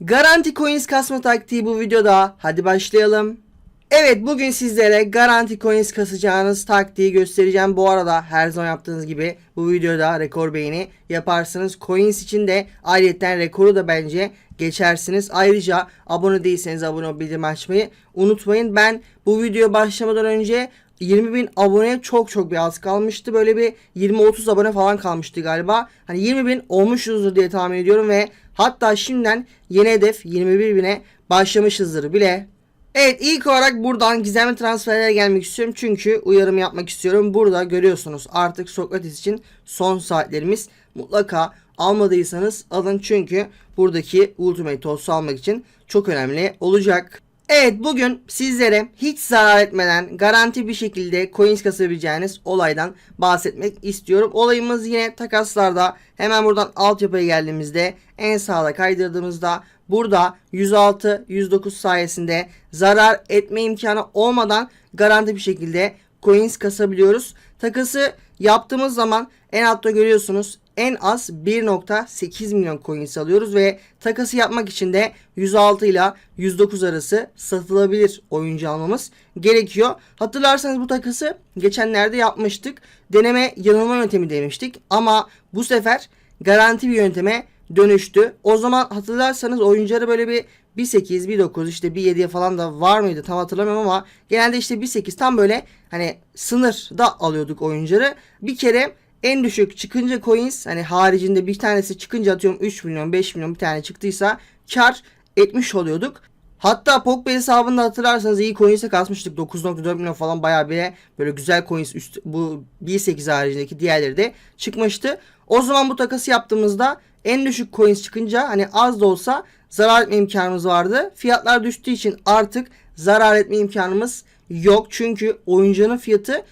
Garanti coins kasma taktiği bu videoda. Hadi başlayalım. Evet bugün sizlere garanti coins kasacağınız taktiği göstereceğim. Bu arada her zaman yaptığınız gibi bu videoda rekor beğeni yaparsınız. Coins için de ayrıca rekoru da bence geçersiniz. Ayrıca abone değilseniz abone olup bildirim açmayı unutmayın. Ben bu video başlamadan önce 20 bin abone çok çok bir az kalmıştı. Böyle bir 20-30 abone falan kalmıştı galiba. Hani 20 bin olmuşuzdur diye tahmin ediyorum ve hatta şimdiden yeni hedef 21 bine başlamışızdır bile. Evet ilk olarak buradan gizemli transferlere gelmek istiyorum. Çünkü uyarım yapmak istiyorum. Burada görüyorsunuz artık Sokrates için son saatlerimiz. Mutlaka almadıysanız alın çünkü buradaki Ultimate Toss'u almak için çok önemli olacak. Evet bugün sizlere hiç zarar etmeden garanti bir şekilde coins kasabileceğiniz olaydan bahsetmek istiyorum. Olayımız yine takaslarda hemen buradan altyapıya geldiğimizde en sağda kaydırdığımızda burada 106 109 sayesinde zarar etme imkanı olmadan garanti bir şekilde coins kasabiliyoruz. Takası yaptığımız zaman en altta görüyorsunuz en az 1.8 milyon coins alıyoruz ve takası yapmak için de 106 ile 109 arası satılabilir oyuncu almamız gerekiyor. Hatırlarsanız bu takası geçenlerde yapmıştık. Deneme yanılma yöntemi demiştik ama bu sefer garanti bir yönteme dönüştü. O zaman hatırlarsanız oyuncuları böyle bir 1.8, 1.9 işte 1.7'ye falan da var mıydı tam hatırlamıyorum ama genelde işte 1.8 tam böyle hani sınırda alıyorduk oyuncuları. Bir kere en düşük çıkınca coins hani haricinde bir tanesi çıkınca atıyorum 3 milyon 5 milyon bir tane çıktıysa kar etmiş oluyorduk. Hatta Pogba hesabında hatırlarsanız iyi coins'e kasmıştık. 9.4 milyon falan bayağı bir böyle güzel coins üst, bu 1.8 haricindeki diğerleri de çıkmıştı. O zaman bu takası yaptığımızda en düşük coins çıkınca hani az da olsa zarar etme imkanımız vardı. Fiyatlar düştüğü için artık zarar etme imkanımız yok. Çünkü oyuncunun fiyatı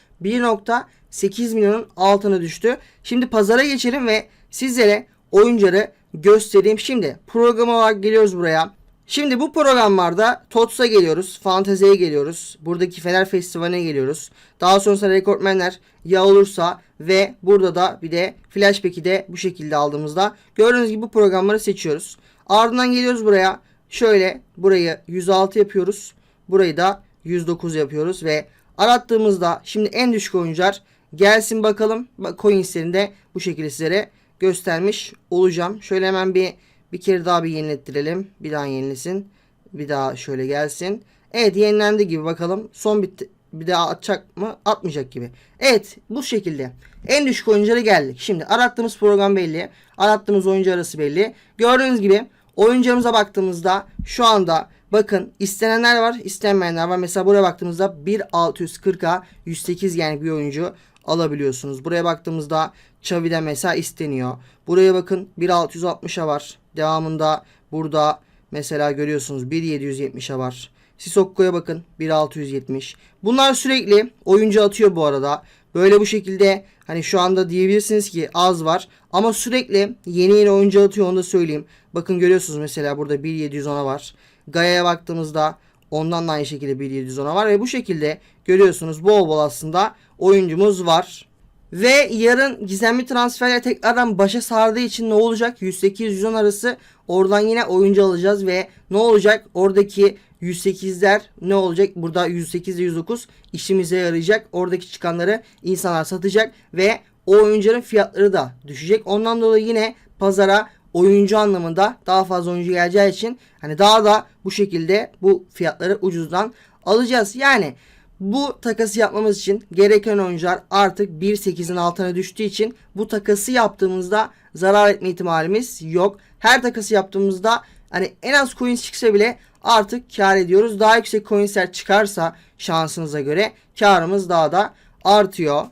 1.8 milyonun altına düştü. Şimdi pazara geçelim ve sizlere oyuncuları göstereyim. Şimdi program olarak geliyoruz buraya. Şimdi bu programlarda TOTS'a geliyoruz. Fantezi'ye geliyoruz. Buradaki Fener Festivali'ne geliyoruz. Daha sonrasında rekortmenler ya olursa ve burada da bir de Flashback'i de bu şekilde aldığımızda gördüğünüz gibi bu programları seçiyoruz. Ardından geliyoruz buraya. Şöyle burayı 106 yapıyoruz. Burayı da 109 yapıyoruz ve arattığımızda şimdi en düşük oyuncular gelsin bakalım. Bak coinslerini de bu şekilde sizlere göstermiş olacağım. Şöyle hemen bir bir kere daha bir yenilettirelim. Bir daha yenilesin. Bir daha şöyle gelsin. Evet yenilendi gibi bakalım. Son bir, bir daha atacak mı? Atmayacak gibi. Evet bu şekilde. En düşük oyunculara geldik. Şimdi arattığımız program belli. Arattığımız oyuncu arası belli. Gördüğünüz gibi oyuncularımıza baktığımızda şu anda bakın istenenler var istenmeyenler var. Mesela buraya baktığımızda 1640'a 108 yani bir oyuncu alabiliyorsunuz. Buraya baktığımızda Xavi'den mesela isteniyor. Buraya bakın 1660'a var. Devamında burada mesela görüyorsunuz 1770'e var. Sissokko'ya bakın 1670. Bunlar sürekli oyuncu atıyor bu arada. Böyle bu şekilde hani şu anda diyebilirsiniz ki az var. Ama sürekli yeni yeni oyuncu atıyor onu da söyleyeyim. Bakın görüyorsunuz mesela burada 1710'a var. Gaya'ya baktığımızda ondan da aynı şekilde 1710'a var. Ve bu şekilde görüyorsunuz bol bol aslında oyuncumuz var. Ve yarın gizemli transferler tekrardan başa sardığı için ne olacak? 108-110 arası oradan yine oyuncu alacağız ve ne olacak? Oradaki 108'ler ne olacak? Burada 108 ile 109 işimize yarayacak. Oradaki çıkanları insanlar satacak ve o oyuncuların fiyatları da düşecek. Ondan dolayı yine pazara oyuncu anlamında daha fazla oyuncu geleceği için hani daha da bu şekilde bu fiyatları ucuzdan alacağız. Yani bu takası yapmamız için gereken oyuncular artık 1.8'in altına düştüğü için bu takası yaptığımızda zarar etme ihtimalimiz yok. Her takası yaptığımızda hani en az coins çıksa bile artık kar ediyoruz. Daha yüksek coinsler çıkarsa şansınıza göre karımız daha da artıyor.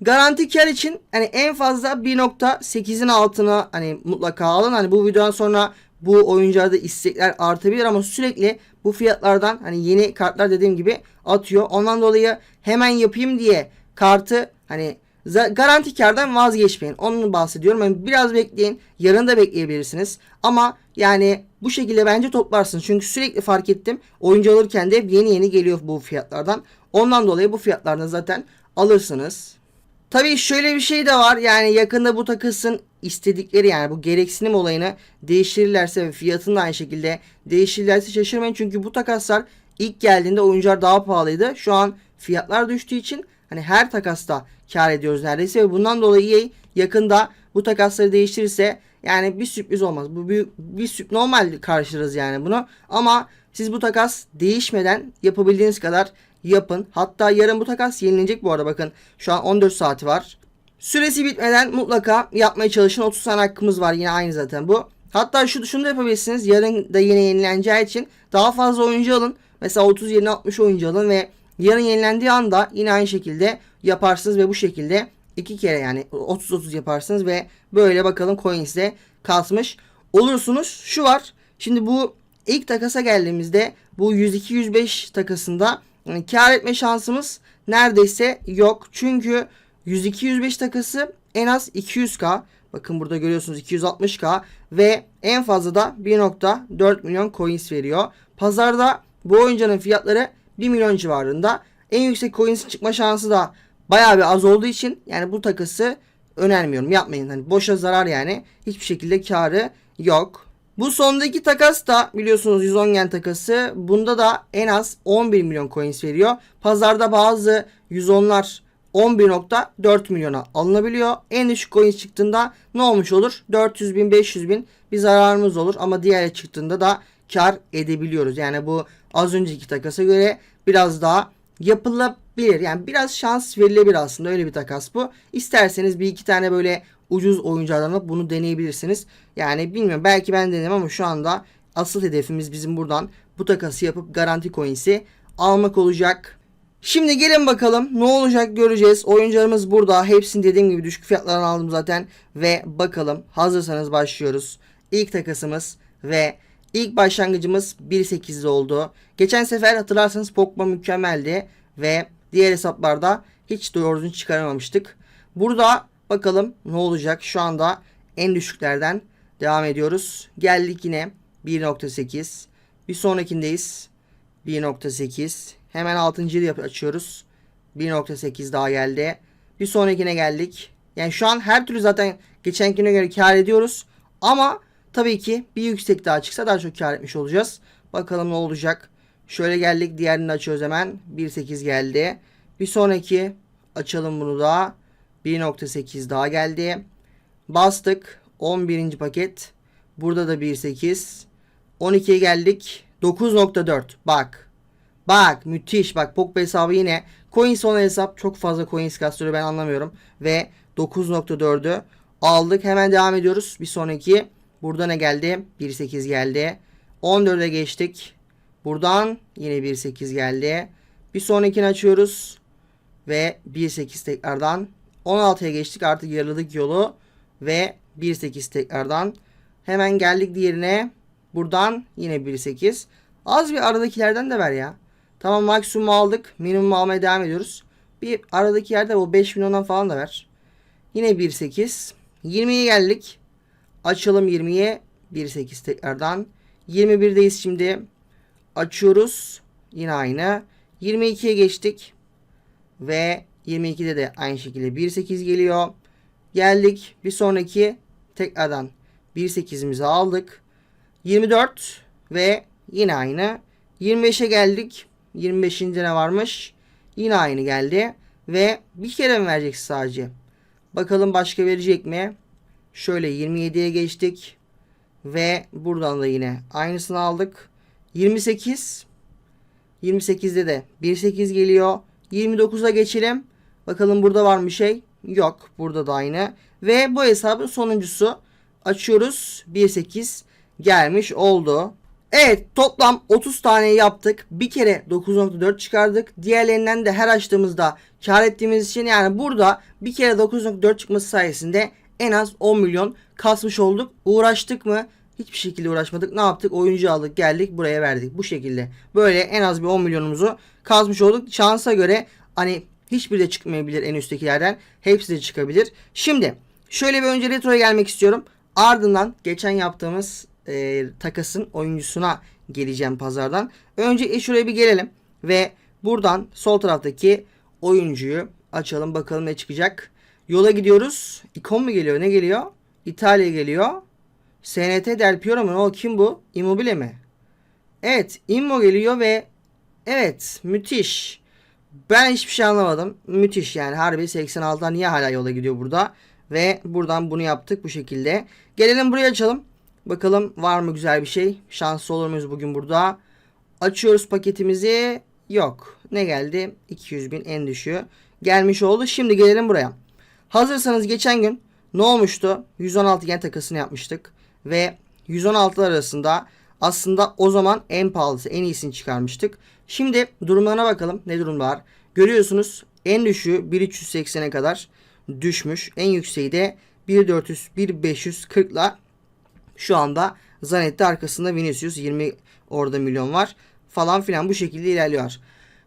Garanti kar için hani en fazla 1.8'in altına hani mutlaka alın. Hani bu videodan sonra bu oyuncularda istekler artabilir ama sürekli bu fiyatlardan hani yeni kartlar dediğim gibi atıyor. Ondan dolayı hemen yapayım diye kartı hani garanti kardan vazgeçmeyin. Onu bahsediyorum. Yani biraz bekleyin. Yarın da bekleyebilirsiniz. Ama yani bu şekilde bence toplarsınız. Çünkü sürekli fark ettim. Oyuncu alırken de yeni yeni geliyor bu fiyatlardan. Ondan dolayı bu fiyatlardan zaten alırsınız. Tabii şöyle bir şey de var. Yani yakında bu takasın istedikleri yani bu gereksinim olayını değiştirirlerse ve fiyatını da aynı şekilde değiştirirlerse şaşırmayın. Çünkü bu takaslar ilk geldiğinde oyuncular daha pahalıydı. Şu an fiyatlar düştüğü için hani her takasta kar ediyoruz neredeyse ve bundan dolayı EA yakında bu takasları değiştirirse yani bir sürpriz olmaz. Bu büyük bir sürp normal karşılarız yani bunu. Ama siz bu takas değişmeden yapabildiğiniz kadar yapın. Hatta yarın bu takas yenilenecek bu arada bakın. Şu an 14 saati var. Süresi bitmeden mutlaka yapmaya çalışın. 30 tane hakkımız var yine aynı zaten bu. Hatta şu şunu da yapabilirsiniz. Yarın da yine yenileneceği için daha fazla oyuncu alın. Mesela 30 yerine 60 oyuncu alın ve yarın yenilendiği anda yine aynı şekilde yaparsınız ve bu şekilde iki kere yani 30-30 yaparsınız ve böyle bakalım coins'de kasmış olursunuz. Şu var. Şimdi bu ilk takasa geldiğimizde bu 102-105 takasında yani kar etme şansımız neredeyse yok. Çünkü 102-105 takası en az 200k. Bakın burada görüyorsunuz 260k ve en fazla da 1.4 milyon coins veriyor. Pazarda bu oyuncunun fiyatları 1 milyon civarında. En yüksek coins çıkma şansı da bayağı bir az olduğu için yani bu takası önermiyorum. Yapmayın. Hani boşa zarar yani. Hiçbir şekilde karı yok. Bu sondaki takas da biliyorsunuz 110 gen takası. Bunda da en az 11 milyon coins veriyor. Pazarda bazı 110'lar 11.4 milyona alınabiliyor. En düşük coins çıktığında ne olmuş olur? 400 bin 500 bin bir zararımız olur. Ama diğer çıktığında da kar edebiliyoruz. Yani bu az önceki takasa göre biraz daha yapılabilir. Yani biraz şans verilebilir aslında öyle bir takas bu. İsterseniz bir iki tane böyle ucuz oyunculardan alıp bunu deneyebilirsiniz. Yani bilmiyorum belki ben denerim ama şu anda asıl hedefimiz bizim buradan bu takası yapıp garanti coins'i almak olacak. Şimdi gelin bakalım ne olacak göreceğiz. Oyuncularımız burada. Hepsini dediğim gibi düşük fiyatlardan aldım zaten. Ve bakalım hazırsanız başlıyoruz. İlk takasımız ve ilk başlangıcımız 1.8'de oldu. Geçen sefer hatırlarsanız Pogba mükemmeldi. Ve diğer hesaplarda hiç doğru çıkaramamıştık. Burada bakalım ne olacak. Şu anda en düşüklerden devam ediyoruz. Geldik yine 1.8. Bir sonrakindeyiz. 1.8. Hemen 6. yıl açıyoruz. 1.8 daha geldi. Bir sonrakine geldik. Yani şu an her türlü zaten geçenkine göre kar ediyoruz. Ama tabii ki bir yüksek daha çıksa daha çok kar etmiş olacağız. Bakalım ne olacak. Şöyle geldik. Diğerini açıyoruz hemen. 1.8 geldi. Bir sonraki açalım bunu da. 1.8 daha geldi. Bastık. 11. paket. Burada da 1.8. 12'ye geldik. 9.4. Bak. Bak müthiş. Bak Pogba hesabı yine. Coins olan hesap çok fazla coins kastırıyor ben anlamıyorum. Ve 9.4'ü aldık. Hemen devam ediyoruz. Bir sonraki. Burada ne geldi? 1.8 geldi. 14'e geçtik. Buradan yine 1.8 geldi. Bir sonrakini açıyoruz. Ve 1.8 tekrardan. 16'ya geçtik. Artık yarıladık yolu. Ve 1.8 tekrardan. Hemen geldik diğerine. Buradan yine 1.8. Az bir aradakilerden de ver ya. Tamam maksimum aldık. Minimum almaya devam ediyoruz. Bir aradaki yerde o 5 milyondan falan da ver. Yine 1.8. 20'ye geldik. Açalım 20'ye. 1.8 tekrardan. 21'deyiz şimdi. Açıyoruz. Yine aynı. 22'ye geçtik. Ve 22'de de aynı şekilde 1.8 geliyor. Geldik. Bir sonraki tekrardan 1.8'imizi aldık. 24 ve yine aynı. 25'e geldik. 25'inde ne varmış? Yine aynı geldi. Ve bir kere mi verecek sadece? Bakalım başka verecek mi? Şöyle 27'ye geçtik. Ve buradan da yine aynısını aldık. 28. 28'de de 1.8 geliyor. 29'a geçelim. Bakalım burada var mı şey? Yok. Burada da aynı. Ve bu hesabın sonuncusu. Açıyoruz. 1.8 gelmiş oldu. Evet toplam 30 tane yaptık. Bir kere 9.4 çıkardık. Diğerlerinden de her açtığımızda kar ettiğimiz için yani burada bir kere 9.4 çıkması sayesinde en az 10 milyon kasmış olduk. Uğraştık mı? Hiçbir şekilde uğraşmadık. Ne yaptık? Oyuncu aldık geldik buraya verdik. Bu şekilde. Böyle en az bir 10 milyonumuzu kazmış olduk. Şansa göre hani hiçbir de çıkmayabilir en üsttekilerden. Hepsi de çıkabilir. Şimdi şöyle bir önce retroya gelmek istiyorum. Ardından geçen yaptığımız e, takasın oyuncusuna geleceğim pazardan. Önce e, şuraya bir gelelim ve buradan sol taraftaki oyuncuyu açalım bakalım ne çıkacak. Yola gidiyoruz. İkon mu geliyor? Ne geliyor? İtalya geliyor. SNT Del Piero mu? O kim bu? Immobile mi? Evet. Immo geliyor ve evet. Müthiş. Ben hiçbir şey anlamadım. Müthiş yani. Harbi 86'dan niye hala yola gidiyor burada? Ve buradan bunu yaptık bu şekilde. Gelelim buraya açalım. Bakalım var mı güzel bir şey? Şanslı olur muyuz bugün burada? Açıyoruz paketimizi. Yok. Ne geldi? 200 bin en düşüğü. Gelmiş oldu. Şimdi gelelim buraya. Hazırsanız geçen gün ne olmuştu? 116 gen takasını yapmıştık. Ve 116 arasında aslında o zaman en pahalısı en iyisini çıkarmıştık. Şimdi durumlarına bakalım. Ne durumlar? Görüyorsunuz en düşüğü 1380'e kadar düşmüş. En yükseği de 1400 1540 ile şu anda Zanetti arkasında Vinicius 20 orada milyon var falan filan bu şekilde ilerliyor.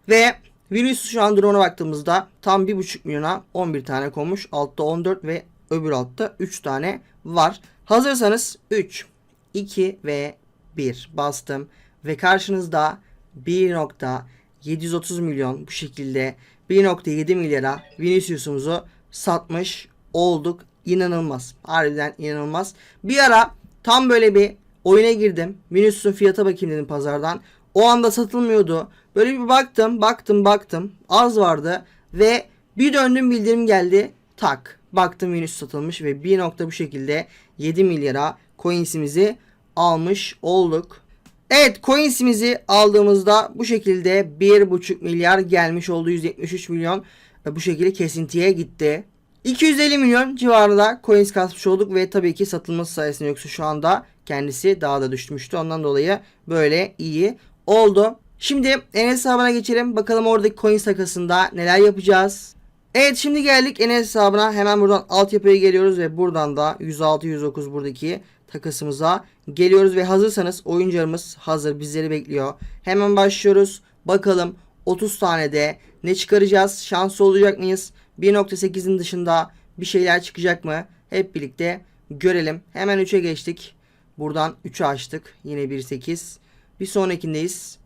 Ve Vinicius şu an durumuna baktığımızda tam 1.5 milyona 11 tane konmuş. Altta 14 ve öbür altta 3 tane var. Hazırsanız 3, 2 ve 1 bastım. Ve karşınızda 1.730 milyon bu şekilde 1.7 milyara Vinicius'umuzu satmış olduk. İnanılmaz. Harbiden inanılmaz. Bir ara tam böyle bir oyuna girdim. Vinicius'un fiyata bakayım dedim pazardan. O anda satılmıyordu. Böyle bir baktım, baktım, baktım. Az vardı ve bir döndüm bildirim geldi. Tak. Baktım Vinicius satılmış ve bir nokta bu şekilde 7 milyara coinsimizi almış olduk. Evet coinsimizi aldığımızda bu şekilde 1.5 milyar gelmiş oldu. 173 milyon bu şekilde kesintiye gitti. 250 milyon civarında coins kasmış olduk ve tabii ki satılması sayesinde yoksa şu anda kendisi daha da düşmüştü. Ondan dolayı böyle iyi oldu. Şimdi Enes hesabına geçelim. Bakalım oradaki coins takasında neler yapacağız. Evet şimdi geldik Enes hesabına. Hemen buradan altyapıya geliyoruz ve buradan da 106-109 buradaki takasımıza geliyoruz ve hazırsanız oyuncularımız hazır bizleri bekliyor. Hemen başlıyoruz. Bakalım 30 tane de ne çıkaracağız? Şanslı olacak mıyız? 1.8'in dışında bir şeyler çıkacak mı? Hep birlikte görelim. Hemen 3'e geçtik. Buradan 3'ü açtık. Yine 1.8. Bir sonrakindeyiz.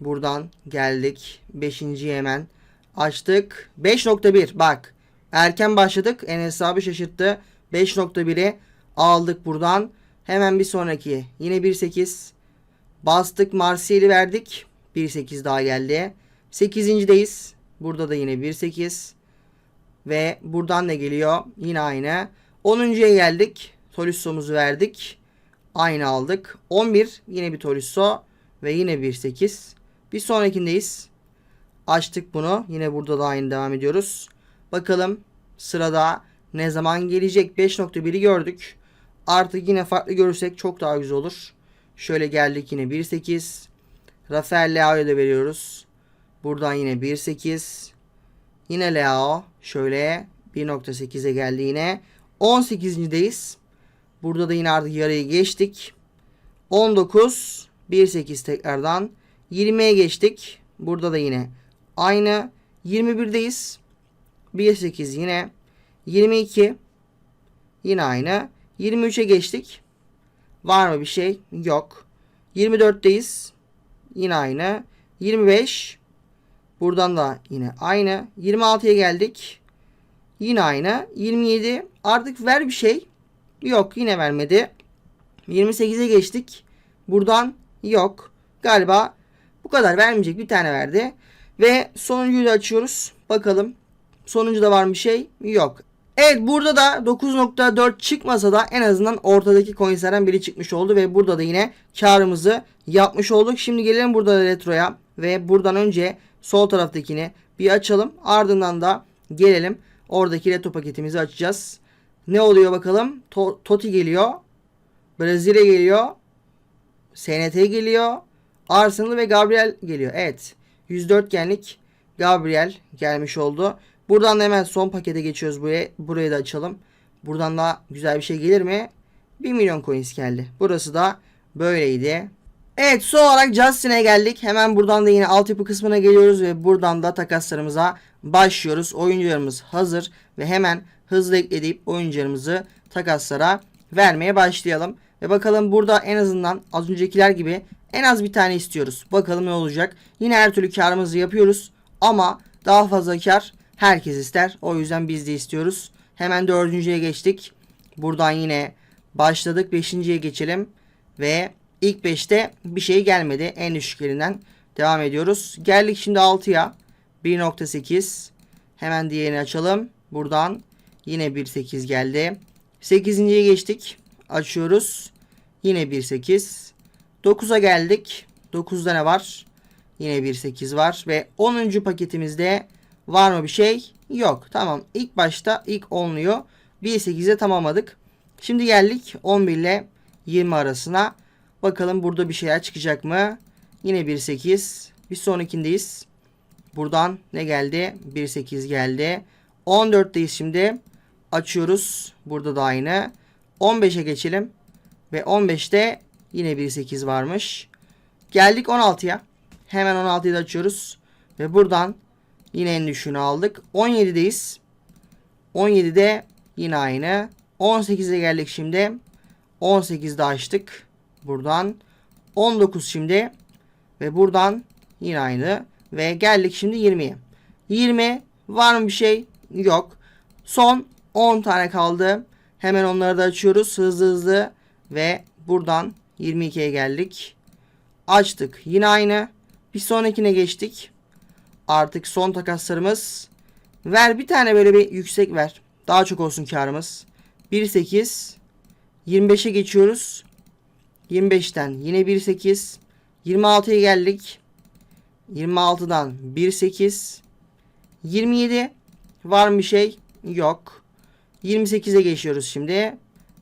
Buradan geldik. 5. hemen açtık. 5.1 bak. Erken başladık. En hesabı şaşırttı. 5.1'i aldık buradan. Hemen bir sonraki. Yine 1.8. Bastık. Marsilya'yı verdik. 1.8 daha geldi. 8.deyiz. Burada da yine 1.8. Ve buradan ne geliyor? Yine aynı. 10.ya geldik. Tolisso'muzu verdik. Aynı aldık. 11 yine bir Tolisso ve yine 1.8. Bir sonrakindeyiz. Açtık bunu. Yine burada da aynı devam ediyoruz. Bakalım sırada ne zaman gelecek? 5.1'i gördük. Artık yine farklı görürsek çok daha güzel olur. Şöyle geldik yine 1.8. Rafael Leao'ya da veriyoruz. Buradan yine 1.8. Yine Leao. Şöyle 1.8'e geldi yine. 18.deyiz. Burada da yine artık yarıyı geçtik. 19. 1.8 tekrardan. 20'ye geçtik. Burada da yine aynı. 21'deyiz. 1.8 yine. 22. Yine aynı. 23'e geçtik. Var mı bir şey? Yok. 24'teyiz. Yine aynı. 25. Buradan da yine aynı. 26'ya geldik. Yine aynı. 27. Artık ver bir şey. Yok yine vermedi. 28'e geçtik. Buradan yok. Galiba bu kadar vermeyecek. Bir tane verdi. Ve sonuncuyu da açıyoruz. Bakalım. Sonuncuda var mı şey? Yok. Evet burada da 9.4 çıkmasa da en azından ortadaki coinslerden biri çıkmış oldu. Ve burada da yine karımızı yapmış olduk. Şimdi gelelim burada da retroya. Ve buradan önce sol taraftakini bir açalım. Ardından da gelelim. Oradaki retro paketimizi açacağız. Ne oluyor bakalım? To- Toti geliyor. Brezilya geliyor. SNT geliyor. Arsenal ve Gabriel geliyor. Evet. 104 genlik Gabriel gelmiş oldu. Buradan da hemen son pakete geçiyoruz buraya. Burayı da açalım. Buradan da güzel bir şey gelir mi? 1 milyon coins geldi. Burası da böyleydi. Evet son olarak Justin'e geldik. Hemen buradan da yine altyapı kısmına geliyoruz ve buradan da takaslarımıza başlıyoruz. Oyuncularımız hazır ve hemen hızlı ekleyip oyuncularımızı takaslara vermeye başlayalım. Ve bakalım burada en azından az öncekiler gibi en az bir tane istiyoruz. Bakalım ne olacak. Yine her türlü karımızı yapıyoruz ama daha fazla kar herkes ister. O yüzden biz de istiyoruz. Hemen dördüncüye geçtik. Buradan yine başladık. Beşinciye geçelim. Ve ilk beşte bir şey gelmedi. En düşüklerinden devam ediyoruz. Geldik şimdi 6'ya. 1.8. Hemen diğerini açalım. Buradan yine 1.8 geldi. 8.ye geçtik. Açıyoruz. Yine 1.8. 9'a geldik. 9'da ne var? Yine 1.8 var. Ve 10. paketimizde var mı bir şey? Yok. Tamam. İlk başta ilk 10'luyu 1.8'e tamamladık. Şimdi geldik 11 ile 20 arasına. Bakalım burada bir şeyler çıkacak mı? Yine 1.8. Bir sonrakindeyiz. Buradan ne geldi? 1.8 geldi. 14'teyiz şimdi. Açıyoruz. Burada da aynı. 15'e geçelim. Ve 15'te yine 1.8 varmış. Geldik 16'ya. Hemen 16'yı da açıyoruz. Ve buradan yine en düşüğünü aldık. 17'deyiz. 17'de yine aynı. 18'e geldik şimdi. 18'de açtık. Buradan. 19 şimdi. Ve buradan yine aynı. Ve geldik şimdi 20'ye. 20 var mı bir şey? Yok. Son 10 tane kaldı. Hemen onları da açıyoruz hızlı hızlı. Ve buradan 22'ye geldik. Açtık. Yine aynı. Bir sonrakine geçtik. Artık son takaslarımız. Ver bir tane böyle bir yüksek ver. Daha çok olsun karımız. 1.8 25'e geçiyoruz. 25'ten yine 1.8 26'ya geldik. 26'dan 1.8 27 var mı şey? Yok. 28'e geçiyoruz şimdi.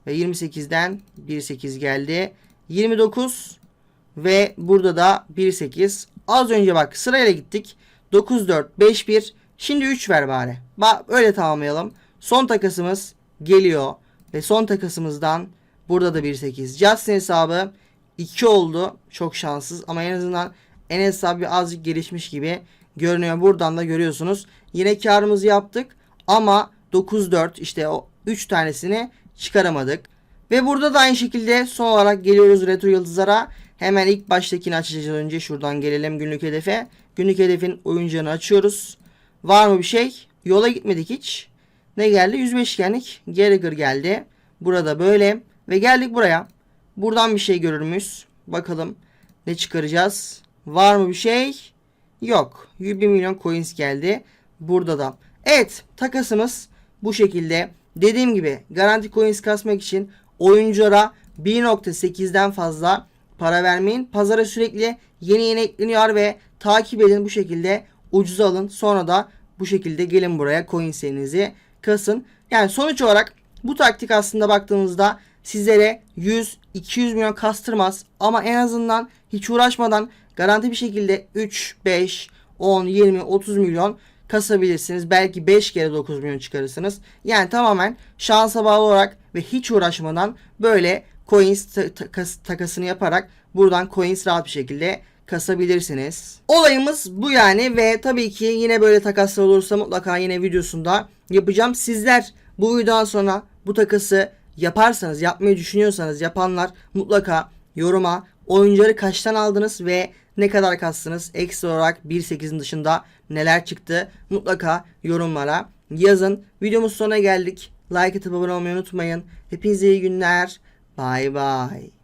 Ve 28'den 1.8 geldi. 29 ve burada da 1.8. Az önce bak sırayla gittik. 9 4 5 1. Şimdi 3 ver bari. Bak öyle tamamlayalım. Son takasımız geliyor. Ve son takasımızdan burada da 1.8. Justin hesabı 2 oldu. Çok şanssız ama en azından en hesabı azıcık gelişmiş gibi görünüyor. Buradan da görüyorsunuz. Yine karımızı yaptık ama 9-4 işte o 3 tanesini çıkaramadık. Ve burada da aynı şekilde son olarak geliyoruz retro yıldızlara. Hemen ilk baştakini açacağız önce. Şuradan gelelim günlük hedefe. Günlük hedefin oyuncağını açıyoruz. Var mı bir şey? Yola gitmedik hiç. Ne geldi? 105'genlik Gallagher geldi. Burada böyle. Ve geldik buraya. Buradan bir şey görür müyüz? Bakalım ne çıkaracağız? Var mı bir şey? Yok. 101 milyon coins geldi. Burada da. Evet takasımız bu şekilde. Dediğim gibi garanti coins kasmak için oyunculara 1.8'den fazla para vermeyin. Pazara sürekli yeni yeni ekleniyor ve takip edin bu şekilde ucuza alın. Sonra da bu şekilde gelin buraya coinslerinizi kasın. Yani sonuç olarak bu taktik aslında baktığınızda sizlere 100-200 milyon kastırmaz ama en azından hiç uğraşmadan garanti bir şekilde 3, 5, 10, 20, 30 milyon kasabilirsiniz. Belki 5 kere 9 milyon çıkarırsınız. Yani tamamen şansa bağlı olarak ve hiç uğraşmadan böyle coins ta- takas- takasını yaparak buradan coins rahat bir şekilde kasabilirsiniz. Olayımız bu yani ve tabii ki yine böyle takaslar olursa mutlaka yine videosunda yapacağım. Sizler bu videodan sonra bu takası yaparsanız, yapmayı düşünüyorsanız yapanlar mutlaka yoruma oyuncuları kaçtan aldınız ve ne kadar kastınız? Ekstra olarak 1.8'in dışında neler çıktı? Mutlaka yorumlara yazın. Videomuz sonuna geldik. Like atıp abone olmayı unutmayın. Hepinize iyi günler. Bay bay.